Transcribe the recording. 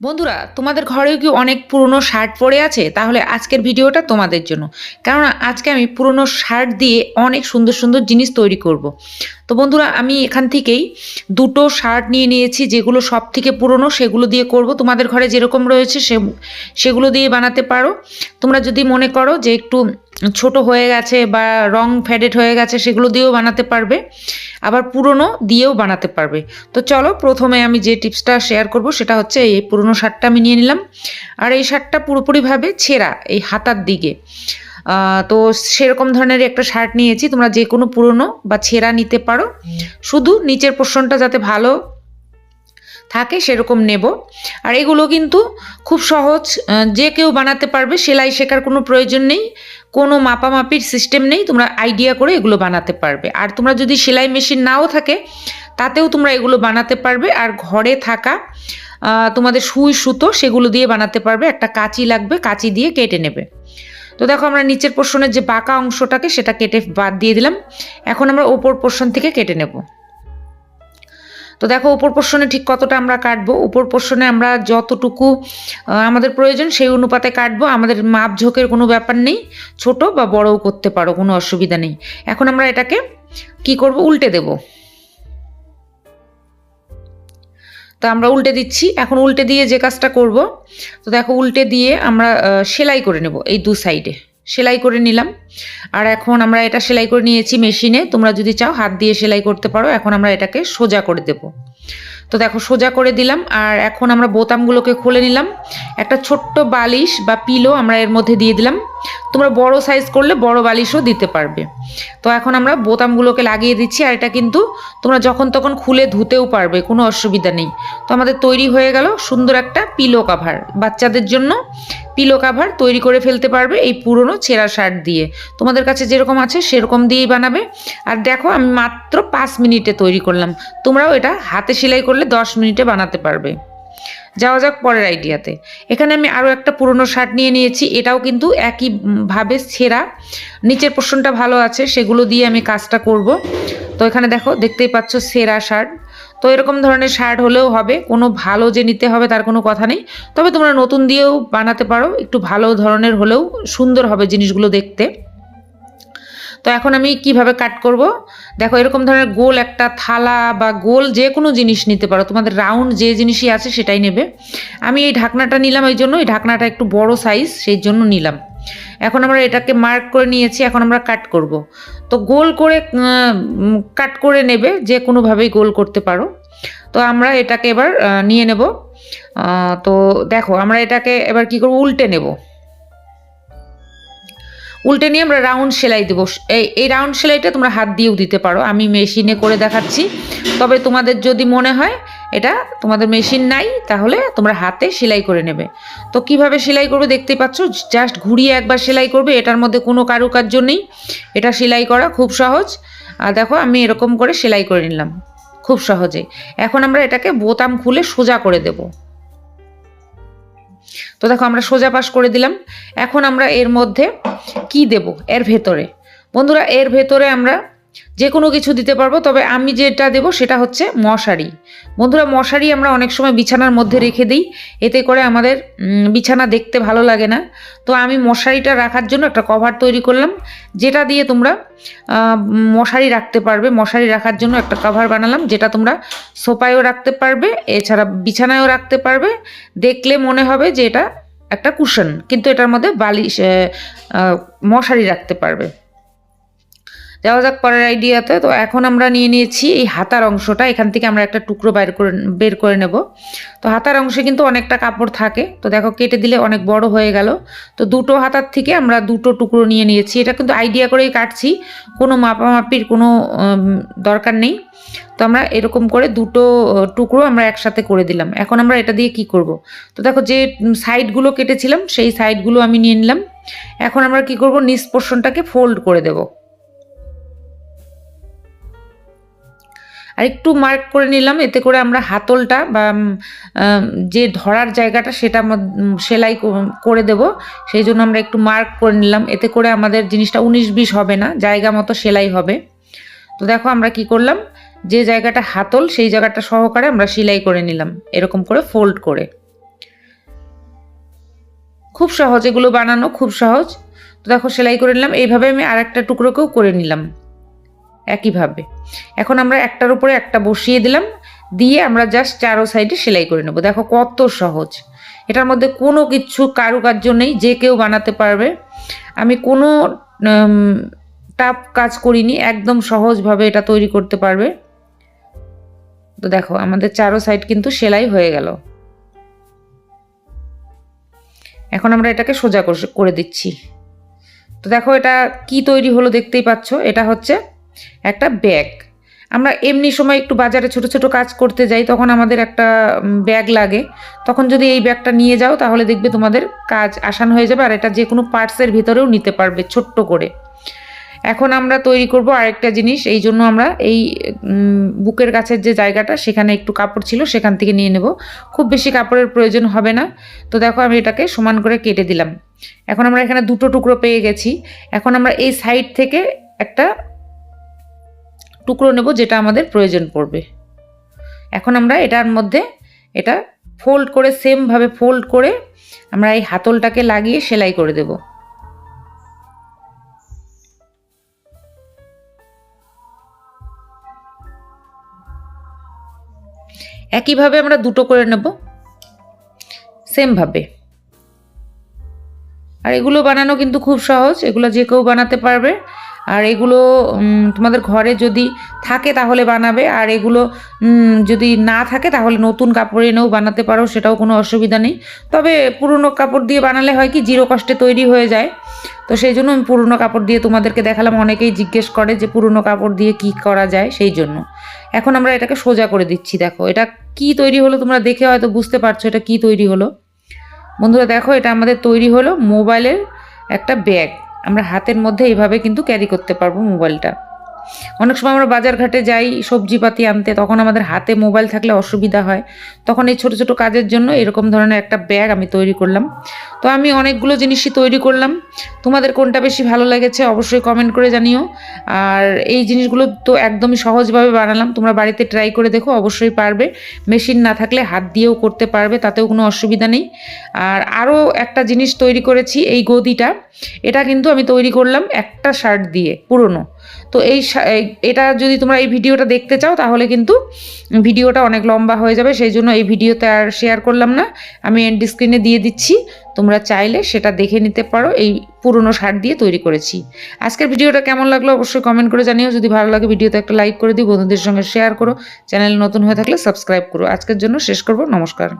বন্ধুরা, তোমাদের ঘরেও কি অনেক পুরনো শার্ট পরে আছে? তাহলে আজকের ভিডিওটা তোমাদের জন্য। কেননা, আজকে আমি পুরনো শার্ট দিয়ে অনেক সুন্দর সুন্দর জিনিস তৈরি করব। তো বন্ধুরা, আমি এখান থেকেই দুটো শার্ট নিয়ে নিয়েছি, যেগুলো সব থেকে পুরনো, সেগুলো দিয়ে করব। তোমাদের ঘরে যেরকম রয়েছে সে সেগুলো দিয়ে বানাতে পারো। তোমরা যদি মনে করো যে একটু ছোট হয়ে গেছে বা রং ফেডেড হয়ে গেছে সেগুলো দিয়েও বানাতে পারবে, আবার পুরনো দিয়েও বানাতে পারবে। তো চলো প্রথমে আমি যে টিপসটা শেয়ার করব সেটা হচ্ছে এই পুরনো শার্টটা আমি নিয়ে নিলাম। আর এই শার্টটা পুরোপুরিভাবে ছেঁড়া এই হাতার দিকে। তো সেরকম ধরনের একটা শার্ট নিয়েছি, তোমরা যে কোনো পুরনো বা ছেঁড়া নিতে পারো। শুধু নিচের পোর্শনটা যাতে ভালো থাকে সেরকম নেব। আর এগুলো কিন্তু খুব সহজ যে কেউ বানাতে পারবে, সেলাই শেখার কোনো প্রয়োজন নেই। কোনো মাপামাপির সিস্টেম নেই, তোমরা আইডিয়া করে এগুলো বানাতে পারবে। আর তোমরা যদি সেলাই মেশিন নাও থাকে, তাতেও তোমরা এগুলো বানাতে পারবে। আর ঘরে থাকা তোমাদের সুই, সুতো সেগুলো দিয়ে বানাতে পারবে। একটা কাঁচি লাগবে, কাঁচি দিয়ে কেটে নেবে। তো দেখো আমরা নিচের পোর্শনের যে বাঁকা অংশটাকে, সেটা কেটে বাদ দিয়ে দিলাম। এখন আমরা ওপর পোর্শন থেকে কেটে নেব। তো দেখো, উপর পোর্শনে ঠিক কতটা আমরা কাটবো? উপর পোর্শনে আমরা যতটুকু আমাদের প্রয়োজন সেই অনুপাতে কাটবো। আমাদের মাপ ঝোঁকের কোনো ব্যাপার নেই। ছোট বা বড়ও করতে পারো, কোনো অসুবিধা নেই। এখন আমরা এটাকে কি করব? উল্টে দেব। তো আমরা উল্টে দিচ্ছি। এখন উল্টে দিয়ে যে কাজটা করব, তো দেখো, উল্টে দিয়ে আমরা সেলাই করে নেব এই দু সাইডে সেলাই করে নিলাম। আর এখন আমরা এটা সেলাই করে নিয়েছি মেশিনে। তোমরা যদি চাও হাত দিয়ে সেলাই করতে পারো। এখন আমরা এটাকে সোজা করে দেব। তো দেখো, সোজা করে দিলাম। আর এখন আমরা বোতামগুলোকে খুলে নিলাম। একটা ছোট্ট বালিশ বা পিলো আমরা এর মধ্যে দিয়ে দিলাম। তোমরা বড় সাইজ করলে বড় বালিশও দিতে পারবে। তো এখন আমরা বোতামগুলোকে লাগিয়ে দিচ্ছি আর এটা কিন্তু তোমরা যখন তখন খুলে ধুতেও পারবে, কোনো অসুবিধা নেই। তো আমাদের তৈরি হয়ে গেল সুন্দর একটা পিলো কাভার বাচ্চাদের জন্য পিলো কাভার তৈরি করে ফেলতে পারবে এই পুরনো ছেঁড়া শার্ট দিয়ে। তোমাদের কাছে যেরকম আছে সেরকম দিয়েই বানাবে। আর দেখো আমি মাত্র পাঁচ মিনিটে তৈরি করলাম। তোমরাও এটা হাতে সেলাই করলে দশ মিনিটে বানাতে পারবে। যাওয়া যাক পরের আইডিয়াতে। এখানে আমি আরও একটা পুরনো শার্ট নিয়ে নিয়েছি এটাও কিন্তু একই উম, ভাবে ছেঁড়া নিচের পোর্শনটা ভালো আছে সেগুলো দিয়ে আমি কাজটা করব। তো এখানে দেখো দেখতেই পাচ্ছ সেরা শার্ট। তো এরকম ধরনের শার্ট হলেও হবে কোনো ভালো যে নিতে হবে তার কোনো কথা নেই। তবে তোমরা নতুন দিয়েও বানাতে পারো একটু ভালো ধরনের হলেও সুন্দর হবে জিনিসগুলো দেখতে। তো এখন আমি কীভাবে কাট করব? দেখো, এরকম ধরনের গোল একটা থালা বা গোল যে কোনো জিনিস নিতে পারো। তোমাদের রাউন্ড যে জিনিসই আছে সেটাই নেবে। আমি এই ঢাকনাটা নিলাম এই জন্য, এই ঢাকনাটা একটু বড় সাইজ সেই জন্য নিলাম। এখন আমরা এটাকে মার্ক করে নিয়েছি, এখন আমরা কাট করব। তো গোল করে কাট করে নেবে, যে কোনোভাবেই গোল করতে পারো। তো আমরা এটাকে এবার নিয়ে নেব। তো দেখো, আমরা এটাকে এবার কি করব? উল্টে নেব। উল্টে নিয়ে আমরা রাউন্ড সেলাই দেবো। এই এই রাউন্ড সেলাইটা তোমরা হাত দিয়েও দিতে পারো। আমি মেশিনে করে দেখাচ্ছি। তবে তোমাদের যদি মনে হয় এটা তোমাদের মেশিন নাই, তাহলে তোমরা হাতে সেলাই করে নেবে। তো কীভাবে সেলাই করবে দেখতেই পাচ্ছ? জাস্ট ঘুরিয়ে একবার সেলাই করবে। এটার মধ্যে কোনো কারুকার্য নেই। এটা সেলাই করা খুব সহজ। আর দেখো, আমি এরকম করে সেলাই করে নিলাম। খুব সহজে এখন আমরা এটাকে বোতাম খুলে সোজা করে দেবো। তো দেখো, আমরা সোজা পাশ করে দিলাম। এখন আমরা এর মধ্যে কি দেব? এর ভেতরে। বন্ধুরা, এর ভেতরে আমরা যে কোনো কিছু দিতে পারব, তবে আমি যেটা দেব সেটা হচ্ছে মশারি। বন্ধুরা, মশারি আমরা অনেক সময় বিছানার মধ্যে রেখে দিই। এতে করে আমাদের বিছানা দেখতে ভালো লাগে না। তো আমি মশারিটা রাখার জন্য একটা কভার তৈরি করলাম, যেটা দিয়ে তোমরা মশারি রাখতে পারবে। মশারি রাখার জন্য একটা কভার বানালাম, যেটা তোমরা সোফায়ও রাখতে পারবে, এছাড়া বিছানায়ও রাখতে পারবে। দেখলে মনে হবে যে এটা একটা কুশন, কিন্তু এটার মধ্যে বালিশ মশারি রাখতে পারবে। যাওয়া যাক পরের আইডিয়াতে তো এখন আমরা নিয়ে নিয়েছি এই হাতার অংশটা। এখান থেকে আমরা একটা টুকরো বের করে বের করে নেব। তো হাতার অংশে কিন্তু অনেকটা কাপড় থাকে। তো দেখো, কেটে দিলে অনেক বড় হয়ে গেল। তো দুটো হাতার থেকে আমরা দুটো টুকরো নিয়ে নিয়েছি। এটা কিন্তু আইডিয়া করেই কাটছি। কোনো মাপামাপির কোনো দরকার নেই। তো আমরা এরকম করে দুটো টুকরো আমরা একসাথে করে দিলাম। এখন আমরা এটা দিয়ে কি করব? তো দেখো, যে সাইডগুলো কেটেছিলাম, সেই সাইডগুলো আমি নিয়ে নিলাম। এখন আমরা কি করব? নিচ পোর্শনটাকে ফোল্ড করে দেব। আর একটু মার্ক করে নিলাম, এতে করে আমরা হাতলটা বা যে ধরার জায়গাটা সেটা সেলাই করে দেব। সেই জন্য আমরা একটু মার্ক করে নিলাম, এতে করে আমাদের জিনিসটা উনিশ বিশ হবে না, জায়গা মতো সেলাই হবে। তো দেখো আমরা কি করলাম, যে জায়গাটা হাতল সেই জায়গাটা সহকারে আমরা সেলাই করে নিলাম, এরকম করে ফোল্ড করে। খুব সহজ এগুলো বানানো, খুব সহজ। তো দেখো সেলাই করে নিলাম, এইভাবে আমি আর একটা টুকরোকেও করে নিলাম। একইভাবে। এখন আমরা একটার উপরে একটা বসিয়ে দিলাম, দিয়ে আমরা জাস্ট চারো সাইডে সেলাই করে নেব। দেখো কত সহজ। এটার মধ্যে কোনো কিছু কারুকার্য নেই, যে কেউ বানাতে পারবে। আমি কোনো টাফ কাজ করিনি, একদম সহজভাবে এটা তৈরি করতে পারবে। তো দেখো, আমাদের চারো সাইড কিন্তু সেলাই হয়ে গেল। এখন আমরা এটাকে সোজা করে দিচ্ছি। তো দেখো এটা কি তৈরি হলো দেখতেই পাচ্ছ। এটা হচ্ছে একটা ব্যাগ। আমরা এমনি সময় একটু বাজারে ছোট ছোট কাজ করতে যাই, তখন আমাদের একটা ব্যাগ লাগে। তখন যদি এই ব্যাগটা নিয়ে যাও, তাহলে দেখবে তোমাদের কাজ আসান হয়ে যাবে আর এটা যে কোনো পার্টসের ভিতরেও নিতে পারবে ছোট্ট করে। এখন আমরা তৈরি করব আরেকটা জিনিস, এই জন্য আমরা এই বুকের কাছের যে জায়গাটা, সেখানে একটু কাপড় ছিল, সেখান থেকে নিয়ে নেব। খুব বেশি কাপড়ের প্রয়োজন হবে না। তো দেখো আমি এটাকে সমান করে কেটে দিলাম। এখন আমরা এখানে দুটো টুকরো পেয়ে গেছি। এখন আমরা এই সাইড থেকে একটা টুকরো নেব যেটা আমাদের প্রয়োজন পড়বে। এখন আমরা এটার মধ্যে এটা ফোল্ড করে সেমভাবে ফোল্ড করে আমরা এই হাতলটাকে লাগিয়ে সেলাই করে দেব। একইভাবে আমরা দুটো করে নেব সেমভাবে আর এগুলো বানানো কিন্তু খুব সহজ, এগুলো যে কেউ বানাতে পারবে। আর এগুলো তোমাদের ঘরে যদি থাকে তাহলে বানাবে, আর এগুলো যদি না থাকে তাহলে নতুন কাপড় এনেও বানাতে পারো, সেটাও কোনো অসুবিধা নেই। তবে পুরনো কাপড় দিয়ে বানালে হয় কি, জিরো কষ্টে তৈরি হয়ে যায়। তো সেই জন্য আমি পুরনো কাপড় দিয়ে তোমাদেরকে দেখালাম, অনেকেই জিজ্ঞেস করে যে পুরনো কাপড় দিয়ে কি করা যায় সেই জন্য। এখন আমরা এটাকে সোজা করে দিচ্ছি, দেখো, এটা কি তৈরি হলো তোমরা দেখে হয়তো বুঝতে পারছ এটা কি তৈরি হলো। বন্ধুরা দেখো, এটা আমাদের তৈরি হলো মোবাইলের একটা ব্যাগ। আমরা হাতের মধ্যে এইভাবে কিন্তু ক্যারি করতে পারব মোবাইলটা অনেক সময় আমরা বাজার ঘাটে যাই, সবজিপাতি আনতে, তখন আমাদের হাতে মোবাইল থাকলে অসুবিধা হয়। তখন এই ছোট ছোট কাজের জন্য এরকম ধরনের একটা ব্যাগ আমি তৈরি করলাম। তো আমি অনেকগুলো জিনিসই তৈরি করলাম। তোমাদের কোনটা বেশি ভালো লেগেছে অবশ্যই কমেন্ট করে জানিও। আর এই জিনিসগুলো তো একদমই সহজভাবে বানালাম। তোমরা বাড়িতে ট্রাই করে দেখো, অবশ্যই পারবে। মেশিন না থাকলে হাত দিয়েও করতে পারবে, তাতেও কোনো অসুবিধা নেই। আর আরও একটা জিনিস তৈরি করেছি, এই গদিটা। এটা কিন্তু আমি তৈরি করলাম একটা শার্ট দিয়ে, পুরনো। তো এই এটা যদি তোমরা এই ভিডিওটা দেখতে চাও, তাহলে কিন্তু ভিডিওটা অনেক লম্বা হয়ে যাবে। সেই জন্য এই ভিডিওতে আর শেয়ার করলাম না। আমি এন্ড স্ক্রিনে দিয়ে দিচ্ছি। তোমরা চাইলে সেটা দেখে নিতে পারো। এই পুরনো শার্ট দিয়ে তৈরি করেছি। আজকের ভিডিওটা কেমন লাগল অবশ্যই কমেন্ট করে জানিও। যদি ভালো লাগে ভিডিওতে একটা লাইক করে দিই বন্ধুদের সঙ্গে শেয়ার করো। চ্যানেল নতুন হয়ে থাকলে সাবস্ক্রাইব করো। আজকের জন্য শেষ করব। নমস্কার।